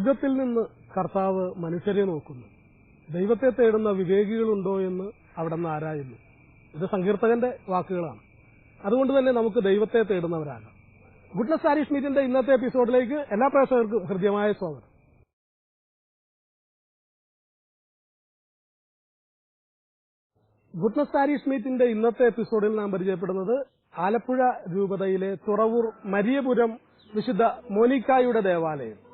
സ്വർഗത്തിൽ നിന്ന് കർത്താവ് മനുഷ്യരെ നോക്കുന്നു. ദൈവത്തെ തേടുന്ന വിവേകികളുണ്ടോ എന്ന് അവിടെ നിന്ന് ആരായുന്നു? ഇത് സങ്കീർത്തകന്റെ വാക്കുകളാണ്. അതുകൊണ്ട് തന്നെ നമുക്ക് ദൈവത്തെ തേടുന്നവരാകാം. ഗുഡ്നസ് ആരിഷ് മീറ്റിന്റെ ഇന്നത്തെ എപ്പിസോഡിലേക്ക് എല്ലാ പ്രേക്ഷകർക്കും ഹൃദ്യമായ സ്വാഗതം. ഗുഡ്നസ് ആരി മീറ്റിന്റെ ഇന്നത്തെ എപ്പിസോഡിൽ നാം പരിചയപ്പെടുന്നത് ആലപ്പുഴ രൂപതയിലെ തുറവൂർ മരിയപുരം വിശുദ്ധ മോനിക്കായുടെ ദേവാലയം.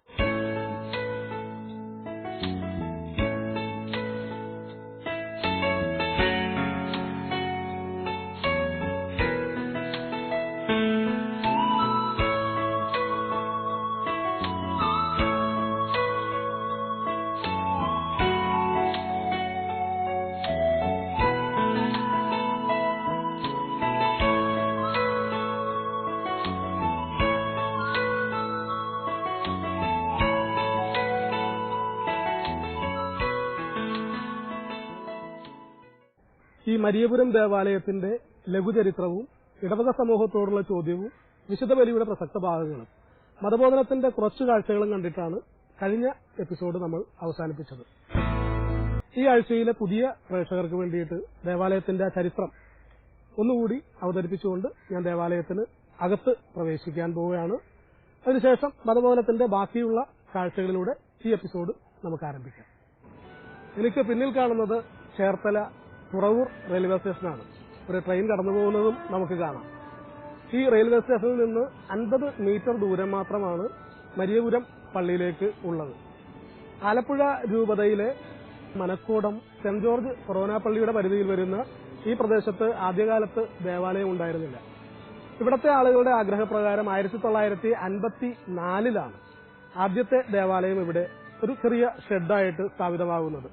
മരിയപുരം ദേവാലയത്തിന്റെ ലഘുചരിത്രവും ഇടവക സമൂഹത്തോടുള്ള ചോദ്യവും വിശുദ്ധ ബലിയുടെ പ്രസക്ത ഭാഗങ്ങളും മതബോധനത്തിന്റെ കുറച്ചു കാഴ്ചകളും കണ്ടിട്ടാണ് കഴിഞ്ഞ എപ്പിസോഡ് നമ്മൾ അവസാനിപ്പിച്ചത്. ഈ ആഴ്ചയിലെ പുതിയ പ്രേക്ഷകർക്ക് വേണ്ടിയിട്ട് ദേവാലയത്തിന്റെ ചരിത്രം ഒന്നുകൂടി അവതരിപ്പിച്ചുകൊണ്ട് ഞാൻ ദേവാലയത്തിന് അകത്ത് പ്രവേശിക്കാൻ പോവുകയാണ്. അതിനുശേഷം മതബോധനത്തിന്റെ ബാക്കിയുള്ള കാഴ്ചകളിലൂടെ ഈ എപ്പിസോഡ് നമുക്ക് ആരംഭിക്കാം. എനിക്ക് പിന്നിൽ കാണുന്നത് ചേർത്തല തുറവൂർ റെയിൽവേ സ്റ്റേഷനാണ്. ഒരു ട്രെയിൻ കടന്നു പോകുന്നതും നമുക്ക് കാണാം. ഈ റെയിൽവേ സ്റ്റേഷനിൽ നിന്ന് അൻപത് മീറ്റർ ദൂരം മാത്രമാണ് മരിയപുരം പള്ളിയിലേക്ക് ഉള്ളത്. ആലപ്പുഴ രൂപതയിലെ മനക്കോടം സെന്റ് ജോർജ് കൊറോന പള്ളിയുടെ പരിധിയിൽ വരുന്ന ഈ പ്രദേശത്ത് ആദ്യകാലത്ത് ദേവാലയം ഉണ്ടായിരുന്നില്ല. ഇവിടത്തെ ആളുകളുടെ ആഗ്രഹപ്രകാരം ആയിരത്തി തൊള്ളായിരത്തി അൻപത്തി നാലിലാണ് ആദ്യത്തെ ദേവാലയം ഇവിടെ ഒരു ചെറിയ ഷെഡായിട്ട് സ്ഥാപിതമാകുന്നത്.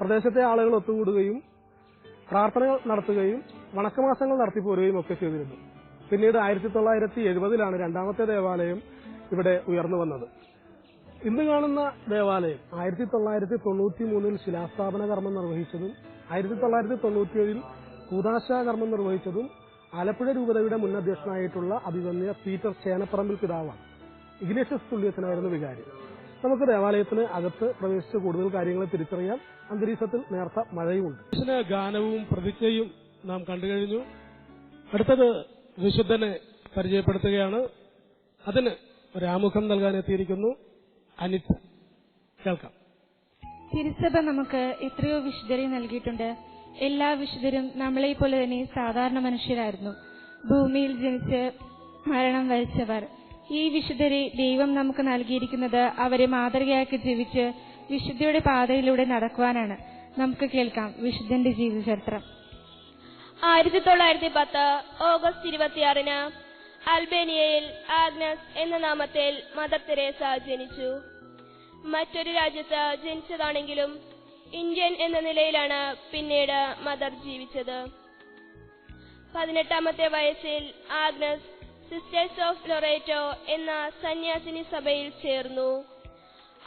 പ്രദേശത്തെ ആളുകൾ ഒത്തുകൂടുകയും പ്രാർത്ഥനകൾ നടത്തുകയും വണക്കമാസങ്ങൾ നടത്തിപ്പോരുകയും ഒക്കെ ചെയ്തിരുന്നു. പിന്നീട് ആയിരത്തി തൊള്ളായിരത്തി എഴുപതിലാണ് രണ്ടാമത്തെ ദേവാലയം ഇവിടെ ഉയർന്നു വന്നത്. ഇന്ന് കാണുന്ന ദേവാലയം ആയിരത്തി തൊള്ളായിരത്തി തൊണ്ണൂറ്റി മൂന്നിൽ ശിലാസ്ഥാപന കർമ്മം നിർവഹിച്ചതും ആയിരത്തി തൊള്ളായിരത്തി തൊണ്ണൂറ്റിയേഴിൽ കൂതാശ കർമ്മം നിർവഹിച്ചതും ആലപ്പുഴ രൂപതയുടെ മുൻ അധ്യക്ഷനായിട്ടുള്ള അഭിവന്യ പീറ്റർ ചേനപ്പറമ്പിൽ പിതാവാണ്. ഇഗ്നേഷ്യസ് തുല്യത്തിനായിരുന്നു വികാരി. നമുക്ക് ദേവാലയത്തിന് അകത്ത് പ്രവേശിച്ച് കൂടുതൽ കാര്യങ്ങൾ തിരിച്ചറിയാം അന്തരീക്ഷത്തിൽ നേർത്ത മഴയുമുണ്ട്. വിശുദ്ധ ഗാനവും പ്രതിജ്ഞയും നാം കണ്ടു കഴിഞ്ഞു. അടുത്തത് വിശുദ്ധനെ പരിചയപ്പെടുത്തുകയാണ്. അതിന് ഒരാമുഖം ആമുഖം നൽകാൻ എത്തിയിരിക്കുന്നു അനിത. കേൾക്കാം. തിരുസഭ നമുക്ക് എത്രയോ വിശുദ്ധരെ നൽകിയിട്ടുണ്ട്. എല്ലാ വിശുദ്ധരും നമ്മളെ പോലെ തന്നെ സാധാരണ മനുഷ്യരായിരുന്നു. ഭൂമിയിൽ ജനിച്ച് മരണം വരിച്ചവർ. ഈ വിശുദ്ധരെ ദൈവം നമുക്ക് നൽകിയിരിക്കുന്നത് അവരെ മാതൃകയാക്കി ജീവിച്ച് വിശുദ്ധിയുടെ പാതയിലൂടെ നടക്കുവാനാണ്. നമുക്ക് കേൾക്കാം വിശുദ്ധന്റെ ജീവചരിത്രം ആയിരത്തി തൊള്ളായിരത്തി പത്ത് ഓഗസ്റ്റ് ഇരുപത്തിയാറിന് അൽബേനിയയിൽ ആഗ്നസ് എന്ന നാമത്തിൽ മദർ തെരേസ ജനിച്ചു. മറ്റൊരു രാജ്യത്ത് ജനിച്ചതാണെങ്കിലും ഇന്ത്യൻ എന്ന നിലയിലാണ് പിന്നീട് മദർ ജീവിച്ചത്. പതിനെട്ടാമത്തെ വയസ്സിൽ ആഗ്നസ് സിസ്റ്റേഴ്സ് ഓഫ് ലൊറേറ്റോ എന്ന സന്യാസിനി സഭയിൽ ചേർന്നു.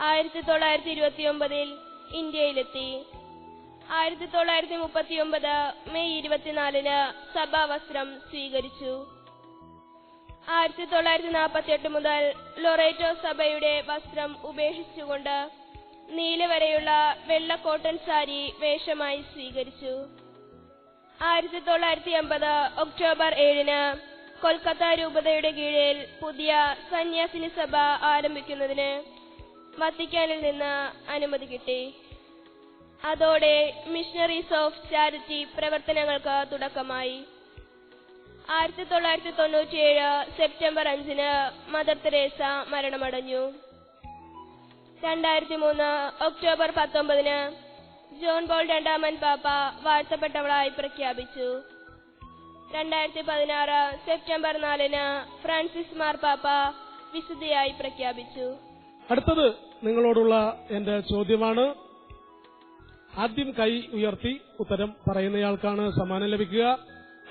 ആയിരത്തി തൊള്ളായിരത്തി ഇരുപത്തിയൊമ്പതിൽ ഇന്ത്യയിലെത്തി. ആയിരത്തി തൊള്ളായിരത്തി മുപ്പത്തിയൊമ്പത് മെയ് ഇരുപത്തിനാലിന് സഭാവസ്ത്രം സ്വീകരിച്ചു. ആയിരത്തി തൊള്ളായിരത്തി നാൽപ്പത്തിയെട്ട് മുതൽ ലൊറേറ്റോ സഭയുടെ വസ്ത്രം ഉപേക്ഷിച്ചുകൊണ്ട് നീല വരെയുള്ള വെള്ള കോട്ടൺ സാരി വേഷമായി സ്വീകരിച്ചു. ആയിരത്തി തൊള്ളായിരത്തി എൺപത് ഒക്ടോബർ ഏഴിന് കൊൽക്കത്ത രൂപതയുടെ കീഴിൽ പുതിയ സന്യാസിനി സഭ ആരംഭിക്കുന്നതിന് വത്തിക്കാനിൽ നിന്ന് അനുമതി കിട്ടി. അതോടെ മിഷണറീസ് ഓഫ് ചാരിറ്റി പ്രവർത്തനങ്ങൾക്ക് തുടക്കമായി. ആയിരത്തി തൊള്ളായിരത്തി തൊണ്ണൂറ്റിയേഴ് സെപ്റ്റംബർ അഞ്ചിന് മദർ തെരേസ മരണമടഞ്ഞു. രണ്ടായിരത്തി മൂന്ന് ഒക്ടോബർ പത്തൊമ്പതിന് ജോൺ പോൾ രണ്ടാമൻ പാപ്പ വാഴ്ത്തപ്പെട്ടവളായി പ്രഖ്യാപിച്ചു. രണ്ടായിരത്തി പതിനാറ് സെപ്റ്റംബർ നാലിന് ഫ്രാൻസിസ് മാർ പാപ്പ വിശുദ്ധിയായി പ്രഖ്യാപിച്ചു. അടുത്തത് നിങ്ങളോടുള്ള എന്റെ ചോദ്യമാണ്. ആദ്യം കൈ ഉയർത്തി ഉത്തരം പറയുന്നയാൾക്കാണ് സമ്മാനം ലഭിക്കുക.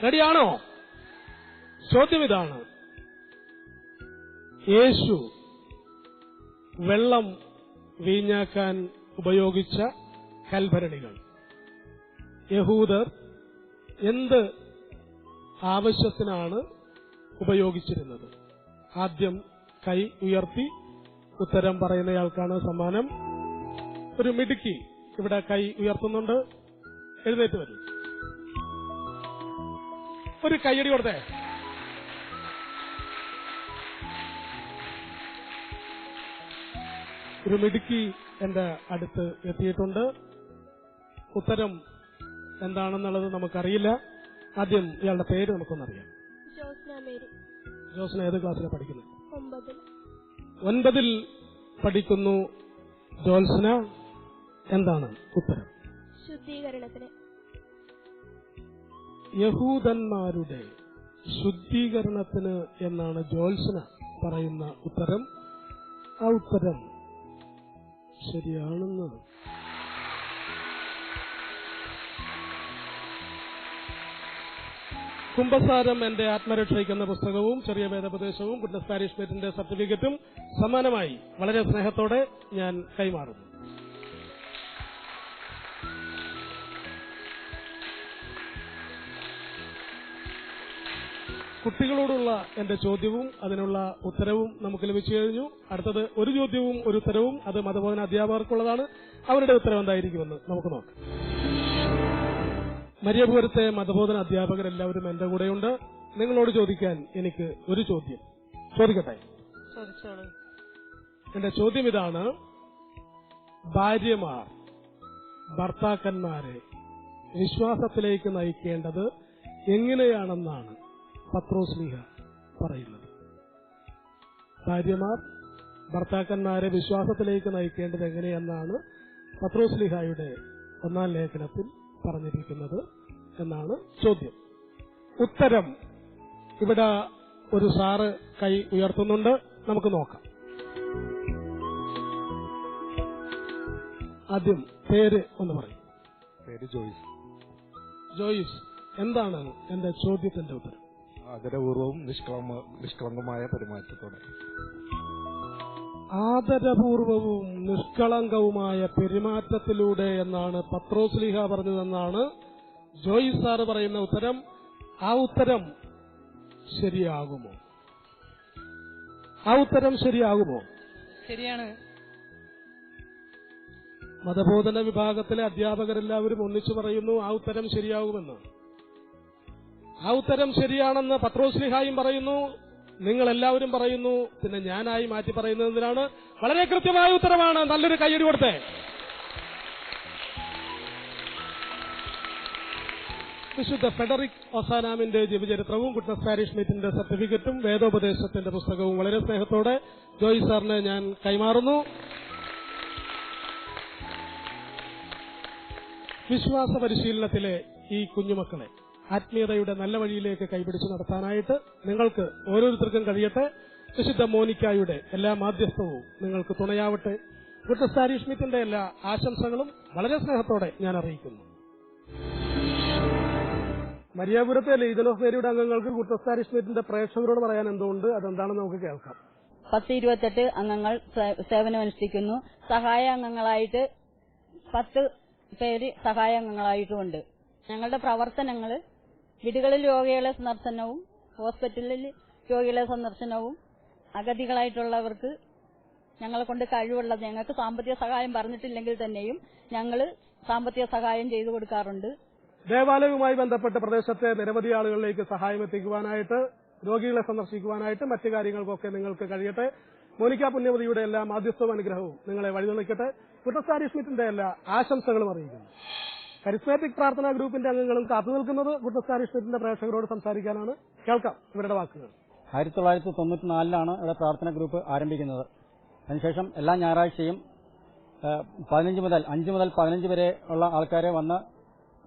റെഡിയാണോ? ചോദ്യം ഇതാണ്. യേശു വെള്ളം വീഞ്ഞാക്കാൻ ഉപയോഗിച്ച കൽഭരണികൾ. യഹൂദർ എന്ത് ആവശ്യത്തിനാണ് ഉപയോഗിച്ചിരുന്നത്. ആദ്യം കൈ ഉയർത്തി ഉത്തരം പറയുന്നയാൾക്കാണ് സമ്മാനം. ഒരു മിടുക്കി ഇവിടെ കൈ ഉയർത്തുന്നുണ്ട്. എഴുന്നേറ്റ് വരും. ഒരു കൈയടി കൊടുത്തേ. ഒരു മിടുക്കി എന്റെ അടുത്ത് എത്തിയിട്ടുണ്ട്. ഉത്തരം എന്താണെന്നുള്ളത് നമുക്കറിയില്ല. ആദ്യം ഇയാളുടെ പേര് നമുക്കൊന്നറിയാം. ജോസ്ന ഏത് ക്ലാസ്സിലാണ് പഠിക്കുന്നത്? ഒൻപതിൽ പഠിക്കുന്നു ജോത്സന എന്താണ് ഉത്തരം? ശുദ്ധീകരണത്തിന്. യഹൂദന്മാരുടെ ശുദ്ധീകരണത്തിന് എന്നാണ് ജോത്സന പറയുന്ന ഉത്തരം. ആ ഉത്തരം ശരിയാണെന്ന് കുംഭസാരം എന്റെ ആത്മരക്ഷയ്ക്ക് എന്ന പുസ്തകവും ചെറിയ വേദപ്രദേശവും ഗുഡ്നസ് പാരിഷ്മേറ്റിന്റെ സർട്ടിഫിക്കറ്റും സമ്മാനമായി വളരെ സ്നേഹത്തോടെ ഞാൻ കൈമാറുന്നു. കുട്ടികളോടുള്ള എന്റെ ചോദ്യവും അതിനുള്ള ഉത്തരവും നമുക്ക് ലഭിച്ചു കഴിഞ്ഞു. അടുത്തത് ഒരു ചോദ്യവും ഒരു ഉത്തരവും അത് മതബോധന അധ്യാപകർക്കുള്ളതാണ്. അവരുടെ ഉത്തരവ് എന്തായിരിക്കുമെന്ന് നമുക്ക് നോക്കാം. മരിയപുരത്തെ മതബോധന അധ്യാപകരെല്ലാവരും എന്റെ കൂടെയുണ്ട്. നിങ്ങളോട് ചോദിക്കാൻ എനിക്ക് ഒരു ചോദ്യം. ചോദിക്കട്ടെ? എന്റെ ചോദ്യം ഇതാണ്. ഭാര്യമാർ ഭർത്താക്കന്മാരെ വിശ്വാസത്തിലേക്ക് നയിക്കേണ്ടത് എങ്ങനെയാണെന്നാണ് പത്രോസ്ലിഹ പറയുന്നത്. ഭാര്യമാർ ഭർത്താക്കന്മാരെ വിശ്വാസത്തിലേക്ക് നയിക്കേണ്ടത് എങ്ങനെയെന്നാണ് പത്രോസ്ലിഹായുടെ ഒന്നാം ലേഖനത്തിൽ പറഞ്ഞിരിക്കുന്നത് എന്നാണ് ചോദ്യം. ഉത്തരം ഇവിടെ ഒരു സാറ് കൈ ഉയർത്തുന്നുണ്ട്. നമുക്ക് നോക്കാം. ആദ്യം പേര് ഒന്ന് പറയും. പേര് ജോയിസ്. ജോയിസ് എന്താണ് എന്റെ ചോദ്യത്തിന്റെ ഉത്തരം? ആദരപൂർവവും നിഷ്കളങ്ക നിഷ്കളങ്കമായ പെരുമാറ്റത്തോടെ. ആദരപൂർവവും നിഷ്കളങ്കവുമായ പെരുമാറ്റത്തിലൂടെ എന്നാണ് പത്രോസ്ലിഹ പറഞ്ഞതെന്നാണ് ജോയിസ് സാറ് പറയുന്ന ഉത്തരം. ആ ഉത്തരം ശരിയാകുമോ? ആ ഉത്തരം ശരിയാകുമോ? ശരിയാണ്. മതബോധന വിഭാഗത്തിലെ അധ്യാപകരെല്ലാവരും ഒന്നിച്ചു പറയുന്നു ആ ഉത്തരം ശരിയാകുമെന്ന്. ആ ഉത്തരം ശരിയാണെന്ന് പത്രോസ്ലിഹായും പറയുന്നു നിങ്ങൾ എല്ലാവരും പറയുന്നു പിന്നെ ഞാനായി മാറ്റി പറയുന്നതിനാണ് വളരെ കൃത്യമായ ഉത്തരമാണ്. നല്ലൊരു കയ്യടി കൊടുത്തേ. വിശുദ്ധ ഫെഡറിക് ഒസാനാമിന്റെ ജീവചരിത്രവും ഗുഡ്നസ് പാരിഷ് മീറ്റിന്റെ സർട്ടിഫിക്കറ്റും വേദോപദേശത്തിന്റെ പുസ്തകവും വളരെ സ്നേഹത്തോടെ ജോയി സാറിന് ഞാൻ കൈമാറുന്നു. വിശ്വാസ പരിശീലനത്തിലെ ഈ കുഞ്ഞുമക്കളെ ആത്മീയതയുടെ നല്ല വഴിയിലേക്ക് കൈപിടിച്ച് നടത്താനായിട്ട് നിങ്ങൾക്ക് ഓരോരുത്തർക്കും കഴിയട്ടെ. വിശുദ്ധ മോനിക്കായുടെ എല്ലാ മാധ്യസ്ഥവും നിങ്ങൾക്ക് തുണയാവട്ടെ. പാരിഷ് എല്ലാ ആശംസകളും വളരെ സ്നേഹത്തോടെ ഞാൻ അറിയിക്കുന്നു. മരിയാപുരത്തെ ലീഗൽ ഓഫ് മേരിയുടെ അംഗങ്ങൾക്ക് പാരിഷ് പ്രേക്ഷകരോട് പറയാൻ എന്തുകൊണ്ട് അതെന്താണെന്ന് നമുക്ക് കേൾക്കാം. പത്ത് ഇരുപത്തെട്ട് അംഗങ്ങൾ സേവനമനുഷ്ഠിക്കുന്നു. സഹായ അംഗങ്ങളായിട്ട് പത്ത് പേര് സഹായ അംഗങ്ങളായിട്ടുമുണ്ട്. ഞങ്ങളുടെ പ്രവർത്തനങ്ങൾ വീടുകളിൽ രോഗികളെ സന്ദർശനവും ഹോസ്പിറ്റലിൽ രോഗികളെ സന്ദർശനവും അഗതികളായിട്ടുള്ളവർക്ക് ഞങ്ങളെ കൊണ്ട് കഴിവുള്ളത് ഞങ്ങൾക്ക് സാമ്പത്തിക സഹായം പറഞ്ഞിട്ടില്ലെങ്കിൽ തന്നെയും ഞങ്ങൾ സാമ്പത്തിക സഹായം ചെയ്തു കൊടുക്കാറുണ്ട്. ദേവാലയവുമായി ബന്ധപ്പെട്ട് പ്രദേശത്തെ നിരവധി ആളുകളിലേക്ക് സഹായം എത്തിക്കുവാനായിട്ട് രോഗികളെ സന്ദർശിക്കുവാനായിട്ട് മറ്റു കാര്യങ്ങൾക്കൊക്കെ നിങ്ങൾക്ക് കഴിയട്ടെ. മോനിക്ക പുണ്യവതിയുടെ എല്ലാ മാധ്യസ്ഥവും അനുഗ്രഹവും നിങ്ങളെ വഴിതെളിക്കട്ടെ. ഗുഡ്നസ് സ്മിത്തിന്റെ എല്ലാ ആശംസകളും അറിയിക്കുന്നു. കരിസ്മാറ്റിക് പ്രാർത്ഥനാ ഗ്രൂപ്പിന്റെ അംഗങ്ങളും കാത്തു നിൽക്കുന്നത് സ്മിത്തിന്റെ പ്രേക്ഷകരോട് സംസാരിക്കാനാണ്. കേൾക്കാം ഇവരുടെ വാക്കുകൾ. ആയിരത്തി തൊള്ളായിരത്തി തൊണ്ണൂറ്റിനാലിലാണ് ഇവിടെ പ്രാർത്ഥന ഗ്രൂപ്പ് ആരംഭിക്കുന്നത്. അതിനുശേഷം എല്ലാ ഞായറാഴ്ചയും പതിനഞ്ച് മുതൽ അഞ്ച് മുതൽ പതിനഞ്ച് വരെ ഉള്ള ആൾക്കാരെ വന്ന്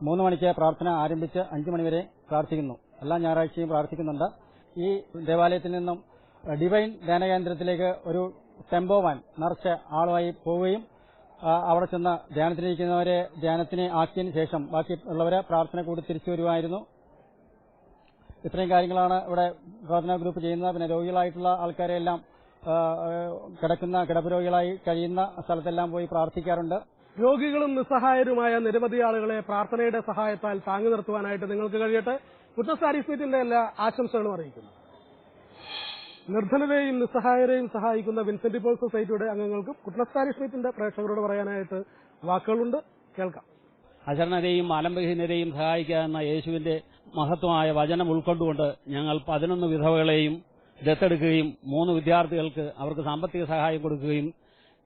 മൂന്ന് മണിക്ക് പ്രാർത്ഥന ആരംഭിച്ച് അഞ്ച് മണിവരെ പ്രാർത്ഥിക്കുന്നു. എല്ലാ ഞായറാഴ്ചയും പ്രാർത്ഥിക്കുന്നുണ്ട്. ഈ ദേവാലയത്തിൽ നിന്നും ഡിവൈൻ ധ്യാനകേന്ദ്രത്തിലേക്ക് ഒരു ടെമ്പോ വാൻ നിറച്ച് ആളുമായി പോവുകയും അവിടെ ചെന്ന് ധ്യാനത്തിലിരിക്കുന്നവരെ ധ്യാനത്തിന് ആക്കിയതിനു ശേഷം ബാക്കി ഉള്ളവരെ പ്രാർത്ഥന കൂടി തിരിച്ചു വരുമായിരുന്നു ഇത്രയും കാര്യങ്ങളാണ് ഇവിടെ പ്രാർത്ഥനാ ഗ്രൂപ്പ് ചെയ്യുന്നത്. പിന്നെ രോഗികളായിട്ടുള്ള ആൾക്കാരെ എല്ലാം ആ, ആ, കിടക്കുന്ന കിടപ്പ് രോഗികളായി കഴിയുന്ന സ്ഥലത്തെല്ലാം പോയി പ്രാർത്ഥിക്കാറുണ്ട്. രോഗികളും നിസ്സഹായരുമായ നിരവധി ആളുകളെ പ്രാർത്ഥനയുടെ സഹായത്താൽ താങ്ങി നിർത്തുവാനായിട്ട് നിങ്ങൾക്ക് കഴിയട്ടെ. കുറ്റസാരി സ്മിത്തിന്റെ എല്ലാ ആശംസകളും അറിയിക്കുന്നു. നിർധനരെയും നിസ്സഹായരെയും സഹായിക്കുന്ന വിൻസെന്റ് പോൾ സൊസൈറ്റിയുടെ അംഗങ്ങൾക്കും കുട്ടനസ്താരി സ്മിത്തിന്റെ പ്രേക്ഷകരോട് പറയാനായിട്ട് വാക്കുകളുണ്ട്. കേൾക്കാം. അശരണരെയും ആലംബഹീനരെയും സഹായിക്കുക എന്ന യേശുവിന്റെ മഹത്വമായ വചനം ഉൾക്കൊണ്ടുകൊണ്ട് ഞങ്ങൾ പതിനൊന്ന് വിധവകളെയും ദത്തെടുക്കുകയും മൂന്ന് വിദ്യാർത്ഥികൾക്ക് അവർക്ക് സാമ്പത്തിക സഹായം കൊടുക്കുകയും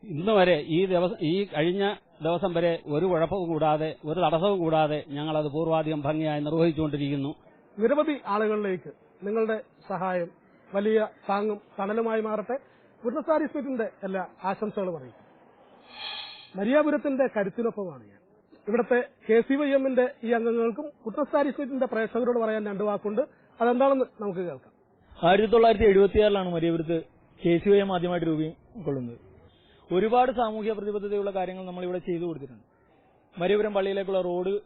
ഇന്ന് വരെ ഈ ദിവസം ഈ കഴിഞ്ഞ ദിവസം വരെ ഒരു കുഴപ്പവും കൂടാതെ ഒരു തടസ്സവും കൂടാതെ ഞങ്ങൾ അത് പൂർവാധികം ഭംഗിയായി നിർവഹിച്ചുകൊണ്ടിരിക്കുന്നു. നിരവധി ആളുകളിലേക്ക് നിങ്ങളുടെ സഹായം വലിയ താങ്ങും തണലുമായി മാറട്ടെ. കുട്ടനസ്താരി സ്മിത്തിന്റെ എല്ലാ ആശംസകളും അറിയിക്കും. മരിയാപുരത്തിന്റെ കരുത്തിനൊപ്പമാണ് ഞാൻ. ഇവിടുത്തെ കെ സി വൈ എമ്മിന്റെ ഈ അംഗങ്ങൾക്കും കുട്ടനസ്താരി സ്മിത്തിന്റെ പ്രേക്ഷകരോട് പറയാൻ രണ്ടു വാക്കുണ്ട്. അതെന്താണെന്ന് നമുക്ക് കേൾക്കാം. ആയിരത്തി തൊള്ളായിരത്തി എഴുപത്തിയാറിലാണ് മരിയപുരത്ത് കെ സി വൈ എം ആദ്യമായിട്ട് രൂപം കൊള്ളുന്നത് ഒരുപാട് സാമൂഹ്യ പ്രതിബദ്ധതയുള്ള കാര്യങ്ങൾ നമ്മൾ ഇവിടെ ചെയ്തു കൊടുത്തിട്ടുണ്ട്. മരിയപുരം പള്ളിയിലേക്കുള്ള റോഡ്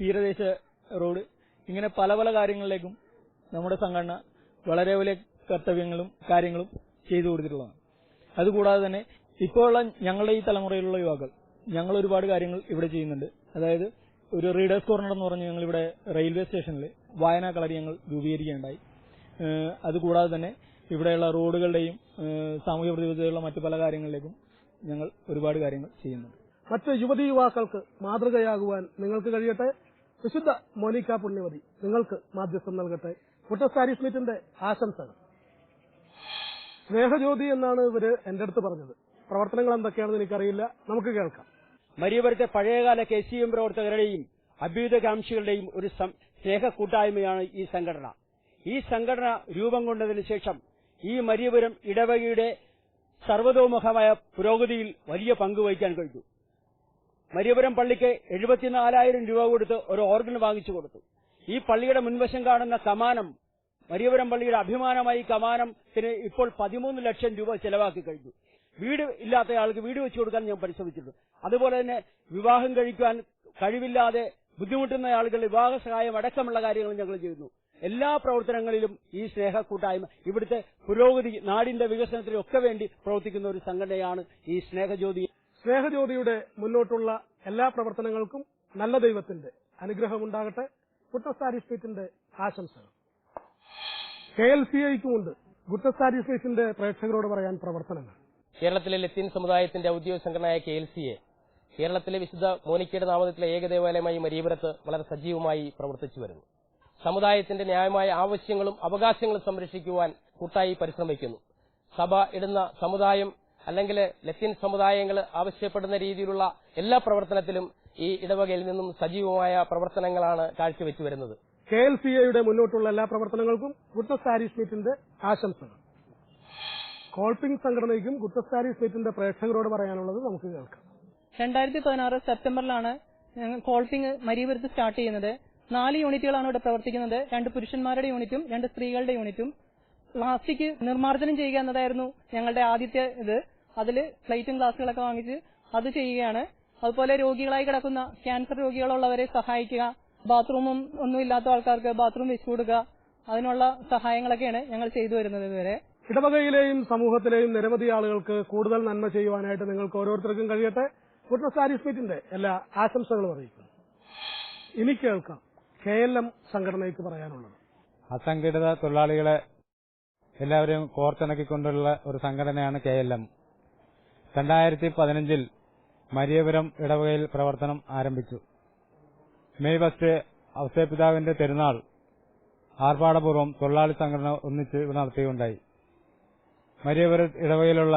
തീരദേശ റോഡ് ഇങ്ങനെ പല പല കാര്യങ്ങളിലേക്കും നമ്മുടെ സംഘടന വളരെ വലിയ കർത്തവ്യങ്ങളും കാര്യങ്ങളും ചെയ്തു കൊടുത്തിട്ടുള്ളതാണ്. അതുകൂടാതെ തന്നെ ഇപ്പോഴുള്ള ഞങ്ങളുടെ ഈ തലമുറയിലുള്ള യുവാക്കൾ ഞങ്ങൾ ഒരുപാട് കാര്യങ്ങൾ ഇവിടെ ചെയ്യുന്നുണ്ട്. അതായത് ഒരു റീഡേഴ്സ് കോർണർ എന്ന് പറഞ്ഞ് ഞങ്ങൾ ഇവിടെ റെയിൽവേ സ്റ്റേഷനിൽ വായനാ കളരി ഞങ്ങൾ രൂപീകരിക്കുകയുണ്ടായി അതുകൂടാതെ തന്നെ ഇവിടെയുള്ള റോഡുകളുടെയും സാമൂഹ്യ പ്രതിബദ്ധതയുള്ള മറ്റു പല കാര്യങ്ങളിലേക്കും ഞങ്ങൾ ഒരുപാട് കാര്യങ്ങൾ ചെയ്യുന്നുണ്ട്. മറ്റ് യുവതി യുവാക്കൾക്ക് മാതൃകയാകുവാൻ നിങ്ങൾക്ക് കഴിയട്ടെ? വിശുദ്ധ മോനിക്ക പുണ്യവതി നിങ്ങൾക്ക് മാധ്യസ്ഥം നൽകട്ടെ? കുട്ടസാരി സ്മിത്തിന്റെ ആശംസകൾ. സ്നേഹജ്യോതി എന്നാണ് ഇവർ എന്റെ അടുത്ത് പറഞ്ഞത്. പ്രവർത്തനങ്ങൾ എന്തൊക്കെയാണെന്ന് എനിക്കറിയില്ല. നമുക്ക് കേൾക്കാം. മരിയപുരത്തെ പഴയകാല കെ സി എം പ്രവർത്തകരുടെയും അഭ്യുതകാംക്ഷികളുടെയും ഒരു സ്നേഹ കൂട്ടായ്മയാണ് ഈ സംഘടന. ഈ സംഘടന രൂപം കൊണ്ടതിനു ശേഷം ഈ മരിയപുരം ഇടവകയുടെ സർവതോമുഖമായ പുരോഗതിയിൽ വലിയ പങ്ക് വഹിക്കാൻ കഴിഞ്ഞു. മരിയപുരം പള്ളിക്ക് എഴുപത്തിനാലായിരം രൂപ കൊടുത്ത് ഒരു ഓർഗൻ വാങ്ങിച്ചു കൊടുത്തു. ഈ പള്ളിയുടെ മുൻവശം കാണുന്ന കമാനം മരിയപുരം പള്ളിയുടെ അഭിമാനമായി കമാനത്തിന് ഇപ്പോൾ പതിമൂന്ന് ലക്ഷം രൂപ ചെലവാക്കി കഴിഞ്ഞു. വീട് ഇല്ലാത്ത ആൾക്ക് വീട് വെച്ചു കൊടുക്കാൻ ഞാൻ പരിശ്രമിച്ചിട്ടുണ്ട്. അതുപോലെ തന്നെ വിവാഹം കഴിക്കാൻ കഴിവില്ലാതെ ബുദ്ധിമുട്ടുന്ന ആളുകൾ വിവാഹ സഹായം അടക്കമുള്ള കാര്യങ്ങൾ ഞങ്ങൾ ചെയ്യുന്നു. എല്ലാ പ്രവർത്തനങ്ങളിലും ഈ സ്നേഹ കൂട്ടായ്മ ഇവിടുത്തെ പുരോഗതി നാടിന്റെ വികസനത്തിനും ഒക്കെ വേണ്ടി പ്രവർത്തിക്കുന്ന ഒരു സംഘടനയാണ് ഈ സ്നേഹജ്യോതി. സ്നേഹജ്യോതിയുടെ മുന്നോട്ടുള്ള എല്ലാ പ്രവർത്തനങ്ങൾക്കും നല്ല ദൈവത്തിന്റെ അനുഗ്രഹമുണ്ടാകട്ടെ. കുട്ടസാരി സ്റ്റേറ്റിന്റെ ആശംസകൾ. കെ എൽ സി ഐക്കുമുണ്ട് കുട്ടസാരി സ്റ്റേറ്റിന്റെ പ്രേക്ഷകരോട് പറയാൻ പ്രവർത്തനങ്ങൾ. കേരളത്തിലെ ലത്തീൻ സമുദായത്തിന്റെ ഔദ്യോഗിക സംഘടനയായ കെ എൽ കേരളത്തിലെ വിശുദ്ധ മോനിക്കയുടെ നാമത്തിലെ ഏകദേവാലയമായി മരീപുരത്ത് വളരെ സജീവമായി പ്രവർത്തിച്ചു വരുന്നു. സമുദായത്തിന്റെ ന്യായമായ ആവശ്യങ്ങളും അവകാശങ്ങളും സംരക്ഷിക്കുവാൻ കൂട്ടായി പരിശ്രമിക്കുന്നു. സഭ ഇടുന്ന സമുദായം അല്ലെങ്കിൽ ലത്തീൻ സമുദായങ്ങൾ ആവശ്യപ്പെടുന്ന രീതിയിലുള്ള എല്ലാ പ്രവർത്തനത്തിലും ഈ ഇടവകയിൽ നിന്നും സജീവമായ പ്രവർത്തനങ്ങളാണ് കാഴ്ചവെച്ചു വരുന്നത് കെ എൽ സി എയുടെ മുന്നോട്ടുള്ള എല്ലാ പ്രവർത്തനങ്ങൾക്കും ഗുട്ടസാരി മീറ്റിന്റെ ആശംസകൾ. കോൾപിംഗ് സംഘടനയ്ക്കും ഗുട്ടസാരി മീറ്റിന്റെ പ്രേക്ഷകരോട് പറയാനുള്ളത് നമുക്ക് കേൾക്കാം. രണ്ടായിരത്തി പതിനാറ് സെപ്റ്റംബറിലാണ് ഞങ്ങൾ കോൾപിംഗ് മരീപുരത്ത് സ്റ്റാർട്ട് ചെയ്യുന്നത്. നാല് യൂണിറ്റുകളാണ് ഇവിടെ പ്രവർത്തിക്കുന്നത്. രണ്ട് പുരുഷന്മാരുടെ യൂണിറ്റും രണ്ട് സ്ത്രീകളുടെ യൂണിറ്റും. പ്ലാസ്റ്റിക് നിർമ്മാർജനം ചെയ്യുക എന്നതായിരുന്നു ഞങ്ങളുടെ ആദ്യത്തെ ഇത്. അതിൽ പ്ലേറ്റും ഗ്ലാസുകളൊക്കെ വാങ്ങിച്ച് അത് ചെയ്യുകയാണ്. അതുപോലെ രോഗികളായി കിടക്കുന്ന ക്യാൻസർ രോഗികളുള്ളവരെ സഹായിക്കുക ബാത്റൂമും ഒന്നും ഇല്ലാത്ത ആൾക്കാർക്ക് ബാത്റൂം വെച്ചു കൊടുക്കുക അതിനുള്ള സഹായങ്ങളൊക്കെയാണ് ഞങ്ങൾ ചെയ്തു വരുന്നത് ഇതുവരെ. ഇടവകയിലെയും സമൂഹത്തിലെയും നിരവധി ആളുകൾക്ക് കൂടുതൽ നന്മ ചെയ്യുവാനായിട്ട് നിങ്ങൾക്ക് ഓരോരുത്തർക്കും കഴിയട്ടെ. ഗുട്ടസാരി സ്മീറ്റിന്റെ എല്ലാ ആശംസകളും അറിയിക്കുന്നു. ഇനി കേൾക്കാം കെ എൽ എം സംഘടനയ്ക്ക് പറയാനുള്ളത്. അസംഘടിത തൊഴിലാളികളെ എല്ലാവരെയും കോർത്തിണക്കിക്കൊണ്ടുള്ള ഒരു സംഘടനയാണ് കെ എൽ എം. രണ്ടായിരത്തി പതിനഞ്ചിൽ മരിയപുരം ഇടവകയിൽ പ്രവർത്തനം ആരംഭിച്ചു. മെയ് ഫസ്റ്റ് ഔസേപിതാവിന്റെ പെരുന്നാൾ ആർഭാടപൂർവം തൊഴിലാളി സംഘടന ഒന്നിച്ച് നടത്തുകയുണ്ടായി. മരിയപുരം ഇടവകയിലുള്ള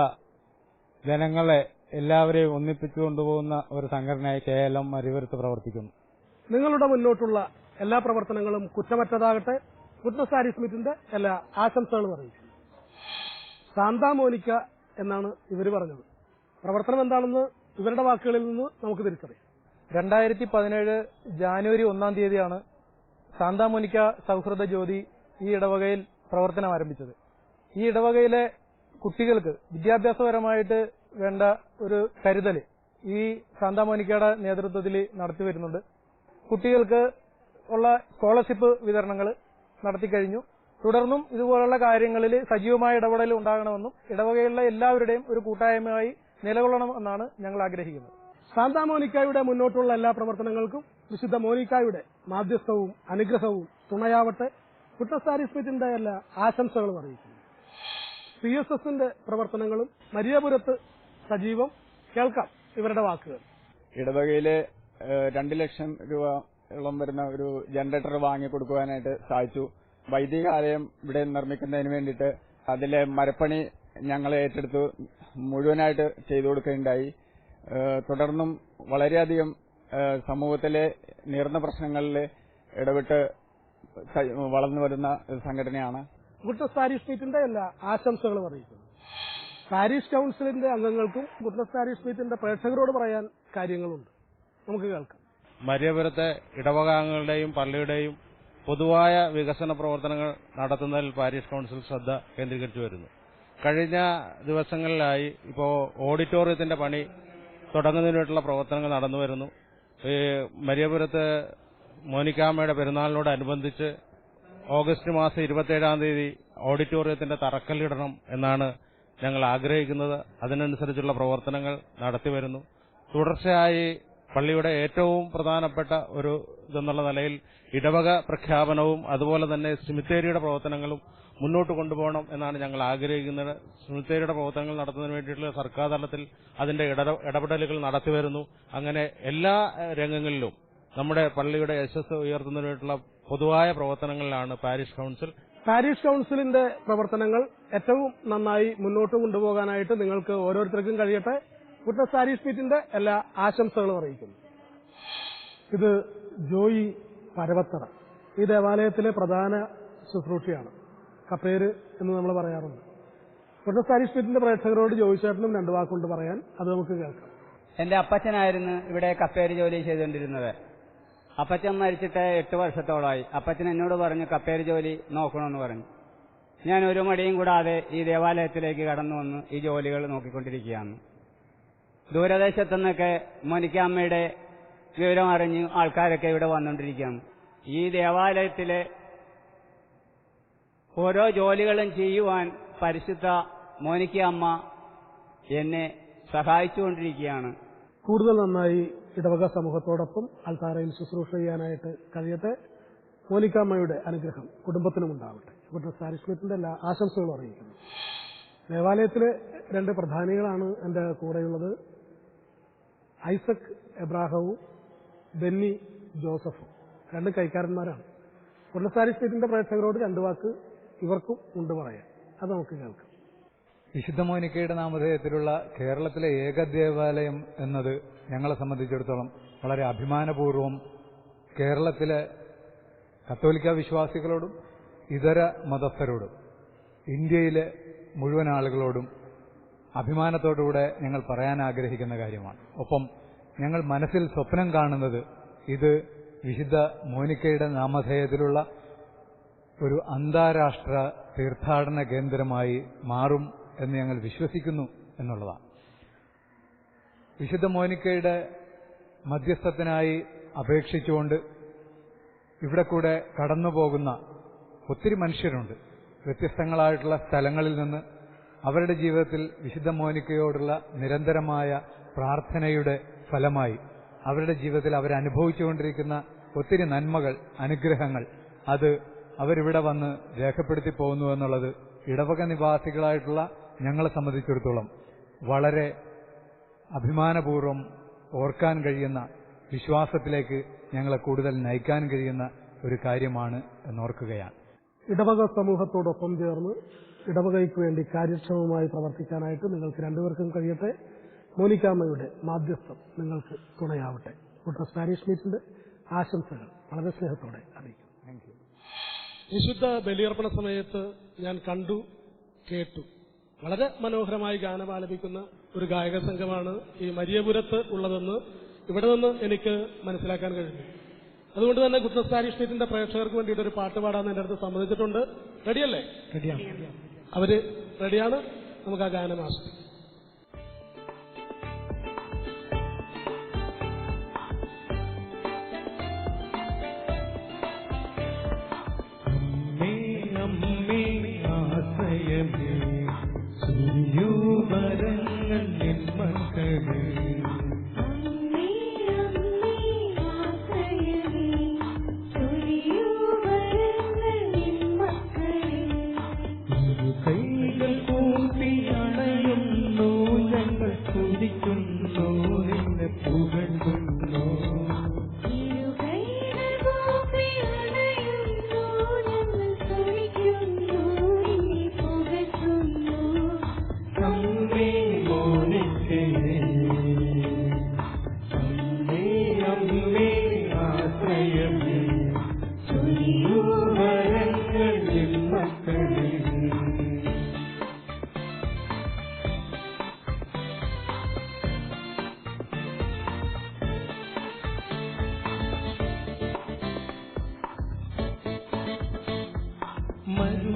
ജനങ്ങളെ എല്ലാവരെയും ഒന്നിപ്പിച്ചു കൊണ്ടുപോകുന്ന ഒരു സംഘടനയായി കെ എൽ എം മരിയപുരത്ത് പ്രവർത്തിക്കുന്നു. നിങ്ങളുടെ മുന്നോട്ടുള്ള എല്ലാ പ്രവർത്തനങ്ങളും കുറ്റമറ്റതാകട്ടെ. കുറ്റസാരി സ്മിത്തിന്റെ എല്ലാ ആശംസകളും അറിയിച്ചു സാന്താ മോനിക്ക എന്നാണ് ഇവർ പറഞ്ഞത്. പ്രവർത്തനം എന്താണെന്ന് ഇവരുടെ വാക്കുകളിൽ നിന്ന് നമുക്ക് തിരിച്ചറിയാം. രണ്ടായിരത്തി പതിനേഴ് ജാനുവരി ഒന്നാം തീയതിയാണ് സാന്താമോനിക്ക സൗഹൃദ ജ്യോതി ഈ ഇടവകയിൽ പ്രവർത്തനം ആരംഭിച്ചത്. ഈ ഇടവകയിലെ കുട്ടികൾക്ക് വിദ്യാഭ്യാസപരമായിട്ട് വേണ്ട ഒരു കരുതൽ ഈ സാന്താമോനിക്കയുടെ നേതൃത്വത്തിൽ നടത്തി വരുന്നുണ്ട്. കുട്ടികൾക്ക് ഉള്ള സ്കോളർഷിപ്പ് വിതരണങ്ങൾ നടത്തിക്കഴിഞ്ഞു തുടർന്നും ഇതുപോലുള്ള കാര്യങ്ങളിൽ സജീവമായ ഇടപെടൽ ഉണ്ടാകണമെന്നും ഇടവകയിലുള്ള എല്ലാവരുടെയും ഒരു കൂട്ടായ്മയായി നിലകൊള്ളണം എന്നാണ് ഞങ്ങൾ ആഗ്രഹിക്കുന്നത്. സാന്താ മോനിക്കായുടെ മുന്നോട്ടുള്ള എല്ലാ പ്രവർത്തനങ്ങൾക്കും വിശുദ്ധ മോനിക്കായുടെ മാധ്യസ്ഥവും അനുഗ്രഹവും തുണയാവട്ടെ കുട്ടസാരി സ്മിറ്റിന്റെ എല്ലാ ആശംസകളും അറിയിക്കുന്നു. സി എസ് എസിന്റെ പ്രവർത്തനങ്ങളും മരിയപുരത്ത് സജീവം. കേൾക്കാം ഇവരുടെ വാക്കുകൾ. ഇടവകയിലെ രണ്ടു ലക്ഷം രൂപയോളം വരുന്ന ഒരു ജനറേറ്റർ വാങ്ങിക്കൊടുക്കുവാനായിട്ട് സാധിച്ചു. വൈദികാലയം ഇവിടെ നിർമ്മിക്കുന്നതിന് വേണ്ടിയിട്ട് അതിലെ മരപ്പണി ഞങ്ങൾ ഏറ്റെടുത്ത് മുഴുവനായിട്ട് ചെയ്തു കൊടുക്കുകയുണ്ടായി. തുടർന്നും വളരെയധികം സമൂഹത്തിലെ നേർന്ന പ്രശ്നങ്ങളിൽ ഇടപെട്ട് വളർന്നു വരുന്ന ഒരു സംഘടനയാണ്. ഗുഡ്നസ് പാരീഷ് മീറ്റിന്റെ എല്ലാ ആശംസകളും അറിയിക്കുന്നു. പാരീഷ് കൌൺസിലിന്റെ അംഗങ്ങൾക്കും ഗുഡ്നസ് പാരീഷ് മീറ്റിന്റെ പ്രേക്ഷകരോട് പറയാൻ കാര്യങ്ങളുണ്ട്. നമുക്ക് കേൾക്കാം. മര്യപുരത്തെ ഇടവകാംഗങ്ങളുടെയും പള്ളിയുടെയും പൊതുവായ വികസന പ്രവർത്തനങ്ങൾ നടത്തുന്നതിൽ പാരീഷ് കൌൺസിൽ ശ്രദ്ധ കേന്ദ്രീകരിച്ചു വരുന്നു. കഴിഞ്ഞ ദിവസങ്ങളിലായി ഇപ്പോൾ ഓഡിറ്റോറിയത്തിന്റെ പണി തുടങ്ങുന്നതിനായിട്ടുള്ള പ്രവർത്തനങ്ങൾ നടന്നു വരുന്നു ഈ മരിയപുരത്ത് മോനിക്കാമ്മയുടെ പെരുന്നാളിനോടനുബന്ധിച്ച് ഓഗസ്റ്റ് മാസം ഇരുപത്തിയേഴാം തീയതി ഓഡിറ്റോറിയത്തിന്റെ തറക്കല്ലിടണം എന്നാണ് ഞങ്ങൾ ആഗ്രഹിക്കുന്നത്. അതിനനുസരിച്ചുള്ള പ്രവർത്തനങ്ങൾ നടത്തിവരുന്നു. തുടർച്ചയായി പള്ളിയുടെ ഏറ്റവും പ്രധാനപ്പെട്ട ഒരു ഇതെന്നുള്ള നിലയിൽ ഇടവക പ്രഖ്യാപനവും അതുപോലെ തന്നെ സിമിത്തേരിയുടെ പ്രവർത്തനങ്ങളും മുന്നോട്ട് കൊണ്ടുപോകണം എന്നാണ് ഞങ്ങൾ ആഗ്രഹിക്കുന്നത്. സിമിത്തേരിയുടെ പ്രവർത്തനങ്ങൾ നടത്തുന്നതിന് വേണ്ടിയിട്ടുള്ള സർക്കാർ തലത്തിൽ അതിന്റെ ഇട- ഇടപെടലുകൾ നടത്തിവരുന്നു അങ്ങനെ എല്ലാ രംഗങ്ങളിലും നമ്മുടെ പള്ളിയുടെ യശസ് ഉയർത്തുന്നതിന് വേണ്ടിയിട്ടുള്ള പൊതുവായ പ്രവർത്തനങ്ങളിലാണ് പാരിഷ് കൌൺസിൽ. പാരീഷ് കൌൺസിലിന്റെ പ്രവർത്തനങ്ങൾ ഏറ്റവും നന്നായി മുന്നോട്ട് കൊണ്ടുപോകാനായിട്ട് നിങ്ങൾക്ക് ഓരോരുത്തർക്കും കഴിയട്ടെ. ഗുഡ്നസ് പാരീഷ് മീറ്റിന്റെ എല്ലാ ആശംസകളും അറിയിക്കുന്നു. ഇത് ജോയി പരവത്തറ. ഈ ദേവാലയത്തിലെ പ്രധാന ശുശ്രൂഷയാണ്. കപ്പേര് എന്ന് നമ്മൾ പറയാറുണ്ട്. പ്രൊഫസർ ഹരീഷ് മീറ്റിന്റെ പ്രേക്ഷകരോട് ജോയിച്ചേട്ടനും രണ്ടു വാക്കുകൊണ്ട് പറയാൻ അത് നമുക്ക് കേൾക്കാം. എന്റെ അപ്പച്ചനായിരുന്നു ഇവിടെ കപ്പേര് ജോലി ചെയ്തുകൊണ്ടിരുന്നത്. അപ്പച്ചൻ മരിച്ചിട്ട് എട്ട് വർഷത്തോളമായി. അപ്പച്ചൻ എന്നോട് പറഞ്ഞു കപ്പേര് ജോലി നോക്കണമെന്ന് പറഞ്ഞു. ഞാൻ ഒരു മടിയും കൂടാതെ ഈ ദേവാലയത്തിലേക്ക് കടന്നു വന്ന് ഈ ജോലികൾ നോക്കിക്കൊണ്ടിരിക്കുകയാണ്. ദൂരദേശത്തു നിന്നൊക്കെ മോനിക്കാമ്മയുടെ വിവരം അറിഞ്ഞ് ആൾക്കാരൊക്കെ ഇവിടെ വന്നുകൊണ്ടിരിക്കുകയാണ്. ഈ ദേവാലയത്തിലെ ഓരോ ജോലികളും ചെയ്യുവാൻ പരിശുദ്ധ മോനിക്ക അമ്മ എന്നെ സഹായിച്ചുകൊണ്ടിരിക്കുകയാണ്. കൂടുതൽ നന്നായി ഇടവക സമൂഹത്തോടൊപ്പം അൽത്താരയിൽ ശുശ്രൂഷ ചെയ്യാനായിട്ട് കഴിയട്ടെ. മോനിക്കാമ്മയുടെ അനുഗ്രഹം കുടുംബത്തിനും ഉണ്ടാവട്ടെ. ഇവിടുത്തെ സാരിസ്മൃത്തിന്റെ എല്ലാ ആശംസകളും അറിയിക്കുന്നു. ദേവാലയത്തിലെ രണ്ട് പ്രധാനികളാണ് എന്റെ കൂടെയുള്ളത്. ഐസക് എബ്രാഹവും ബെന്നി ജോസഫും. രണ്ട് കൈക്കാരന്മാരാണ്. കുടുംബ സ്ട്രീറ്റിന്റെ പ്രേക്ഷകരോട് രണ്ട് വാക്ക് ഇവർക്കും ഉണ്ട് പറയാൻ. അത് നമുക്ക് കേൾക്കാം. വിശുദ്ധ മോനിക്കയുടെ നാമധേയത്തിലുള്ള കേരളത്തിലെ ഏക ദേവാലയം എന്നത് ഞങ്ങളെ സംബന്ധിച്ചിടത്തോളം വളരെ അഭിമാനപൂർവം കേരളത്തിലെ കത്തോലിക്ക വിശ്വാസികളോടും ഇതര മതസ്ഥരോടും ഇന്ത്യയിലെ മുഴുവൻ ആളുകളോടും അഭിമാനത്തോടുകൂടെ ഞങ്ങൾ പറയാൻ ആഗ്രഹിക്കുന്ന കാര്യമാണ്. ഒപ്പം ഞങ്ങൾ മനസ്സിൽ സ്വപ്നം കാണുന്നത് ഇത് വിശുദ്ധ മോനിക്കയുടെ നാമധേയത്തിലുള്ള ഒരു അന്താരാഷ്ട്ര തീർത്ഥാടന കേന്ദ്രമായി മാറും എന്ന് ഞങ്ങൾ വിശ്വസിക്കുന്നു എന്നുള്ളതാണ്. വിശുദ്ധ മോനിക്കയുടെ മധ്യസ്ഥത്തിനായി അപേക്ഷിച്ചുകൊണ്ട് ഇവിടെ കൂടെ കടന്നുപോകുന്ന ഒത്തിരി മനുഷ്യരുണ്ട്. വ്യത്യസ്തങ്ങളായിട്ടുള്ള സ്ഥലങ്ങളിൽ നിന്ന് അവരുടെ ജീവിതത്തിൽ വിശുദ്ധ മോനിക്കയോടുള്ള നിരന്തരമായ പ്രാർത്ഥനയുടെ ഫലമായി അവരുടെ ജീവിതത്തിൽ അവരനുഭവിച്ചുകൊണ്ടിരിക്കുന്ന ഒത്തിരി നന്മകൾ അനുഗ്രഹങ്ങൾ അത് അവരിവിടെ വന്ന് രേഖപ്പെടുത്തി പോകുന്നു എന്നുള്ളത് ഇടവക നിവാസികളായിട്ടുള്ള ഞങ്ങളെ സംബന്ധിച്ചിടത്തോളം വളരെ അഭിമാനപൂർവം ഓർക്കാൻ കഴിയുന്ന വിശ്വാസത്തിലേക്ക് ഞങ്ങളെ കൂടുതൽ നയിക്കാൻ കഴിയുന്ന ഒരു കാര്യമാണ് എന്നോർക്കുകയാണ്. ഇടവക സമൂഹത്തോടൊപ്പം ചേർന്ന് ഇടവകയ്ക്ക് വേണ്ടി കാര്യക്ഷമമായി പ്രവർത്തിക്കാനായിട്ട് നിങ്ങൾക്ക് രണ്ടുപേർക്കും കഴിയട്ടെ. മോനിക്കാമ്മയുടെ മാധ്യസ്ഥം നിങ്ങൾക്ക് തുണയാവട്ടെ. കൂട്ടർ സ്പാനിഷ് മീറ്റിന്റെ ആശംസകൾ. വളരെ സ്നേഹത്തോടെ അറിയിക്കും വിശുദ്ധ ബലിയർപ്പണ സമയത്ത് ഞാൻ കണ്ടു കേട്ടു. വളരെ മനോഹരമായി ഗാനം ആലപിക്കുന്ന ഒരു ഗായക സംഘമാണ് ഈ മരിയപുരത്ത് ഉള്ളതെന്ന് ഇവിടെ നിന്ന് എനിക്ക് മനസ്സിലാക്കാൻ കഴിഞ്ഞു. അതുകൊണ്ട് തന്നെ ഗുഡ്നസ് സ്റ്റേറ്റിന്റെ പ്രേക്ഷകർക്ക് വേണ്ടിയിട്ട് ഒരു പാട്ട് പാടാൻ എന്റെ അടുത്ത് സമ്മതിച്ചിട്ടുണ്ട്. റെഡിയല്ലേ റെഡിയാണ് അവർ റെഡിയാണ് നമുക്ക് ആ ഗാനം ആസ്വദിക്കാം.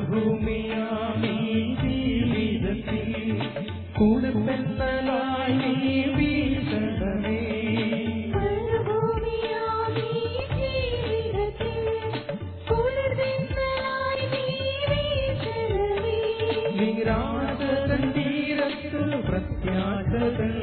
മരുഭൂമിയാമീ ജീവിതത്തിൽ കൂടപ്പെന്നലായി നീ വീശണമേ നിരാശതൻ തീരത്തു പ്രത്യാശതൻ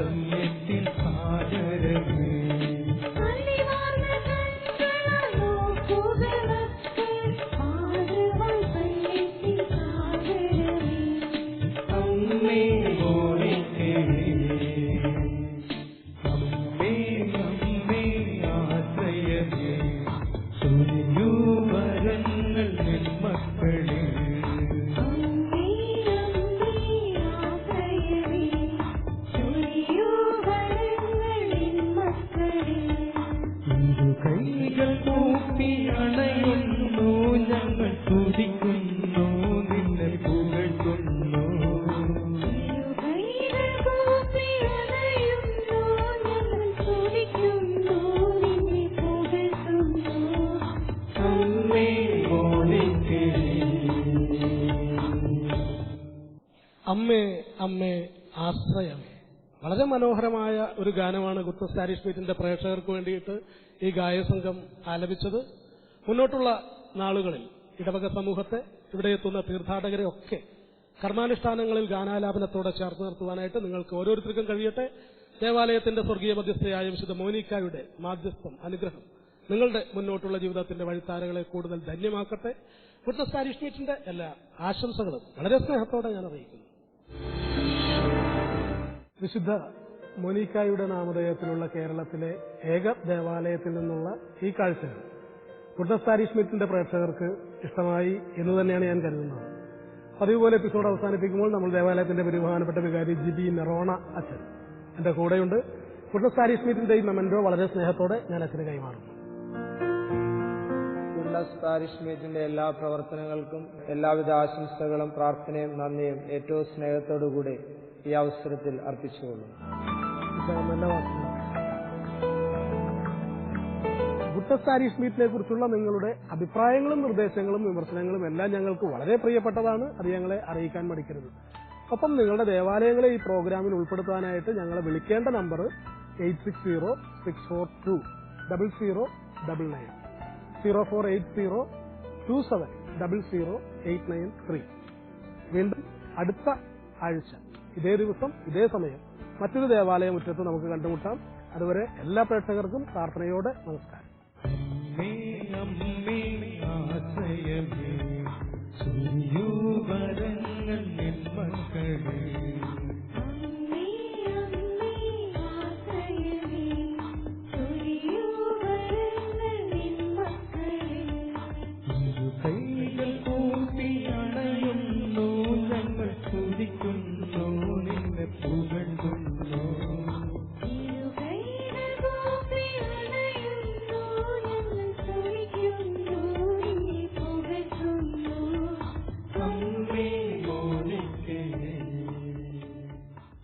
മാതൃവാത്സല്യത്തിൽ സാഗരമേ അമ്മേ അമ്മേ ആശ്രയമേ വളരെ മനോഹരമായ ഒരു ഗാനമാണ് ഗുപ്ത സ്റ്റാരിഷ്മീറ്റിന്റെ പ്രേക്ഷകർക്ക് വേണ്ടിയിട്ട് ഈ ഗായസംഘം ആലപിച്ചത്. മുന്നോട്ടുള്ള നാളുകളിൽ ഇടവക സമൂഹത്തെ ഇവിടെ എത്തുന്ന തീർത്ഥാടകരെ ഒക്കെ കർമാനുഷ്ഠാനങ്ങളിൽ ഗാനാലാപനത്തോടെ ചേർത്ത് നിർത്തുവാനായിട്ട് നിങ്ങൾക്ക് ഓരോരുത്തർക്കും കഴിയട്ടെ. ദേവാലയത്തിന്റെ സ്വർഗീയ മധ്യസ്ഥയായ വിശുദ്ധ മോനിക്കായുടെ മാധ്യസ്ഥം അനുഗ്രഹം നിങ്ങളുടെ മുന്നോട്ടുള്ള ജീവിതത്തിന്റെ വഴിത്താരകളെ കൂടുതൽ ധന്യമാക്കട്ടെ. ഗുപ്ത സ്റ്റാരിഷ്മീറ്റിന്റെ എല്ലാ ആശംസകളും വളരെ സ്നേഹത്തോടെ ഞാൻ അറിയിക്കുന്നു. വിശുദ്ധ മോനിക്കായുടെ നാമധേയത്തിലുള്ള കേരളത്തിലെ ഏക ദേവാലയത്തിൽ നിന്നുള്ള ഈ കാഴ്ചകൾ സ്മിത്തിന്റെ പ്രേക്ഷകർക്ക് ഇഷ്ടമായി എന്ന് തന്നെയാണ് ഞാൻ കരുതുന്നത്. അതുപോലെ പോലെ എപ്പിസോഡ് അവസാനിപ്പിക്കുമ്പോൾ നമ്മൾ ദേവാലയത്തിന്റെ ബഹുമാനപ്പെട്ട വികാരി ജിബി നെറോണ അച്ഛൻ. എന്റെ കൂടെയുണ്ട്. ബുദ്ധസ്താരിഷ്മിറ്റിന്റെ ഈ മെമന്റോ വളരെ സ്നേഹത്തോടെ ഞാൻ അച്ഛന് കൈമാറുന്നു. ഗുഡ്നസ് പാരിഷ് എല്ലാ പ്രവർത്തനങ്ങൾക്കും എല്ലാവിധ ആശംസകളും പ്രാർത്ഥനയും നന്ദിയും ഏറ്റവും സ്നേഹത്തോടുകൂടി ഈ അവസരത്തിൽ അർപ്പിച്ചുകൊള്ളുന്നു. വാക്കുകൾ മീറ്റിനെ കുറിച്ചുള്ള നിങ്ങളുടെ അഭിപ്രായങ്ങളും നിർദ്ദേശങ്ങളും വിമർശനങ്ങളും എല്ലാം ഞങ്ങൾക്ക് വളരെ പ്രിയപ്പെട്ടതാണ്. അത് ഞങ്ങളെ അറിയിക്കാൻ മടിക്കരുത്. ഒപ്പം നിങ്ങളുടെ ദേവാലയങ്ങളെ ഈ പ്രോഗ്രാമിൽ ഉൾപ്പെടുത്താനായിട്ട് ഞങ്ങളെ വിളിക്കേണ്ട number eight six zero six four two double zero double nine. Zero four eight zero two seven double zero eight nine three വീണ്ടും അടുത്ത ആഴ്ച ഇതേ ദിവസം ഇതേ സമയം മറ്റൊരു ദേവാലയ മുറ്റത്ത് നമുക്ക് കണ്ടുമുട്ടാം. അതുവരെ എല്ലാ പ്രേക്ഷകർക്കും പ്രാർത്ഥനയോടെ നമസ്കാരം. മക്കളേ.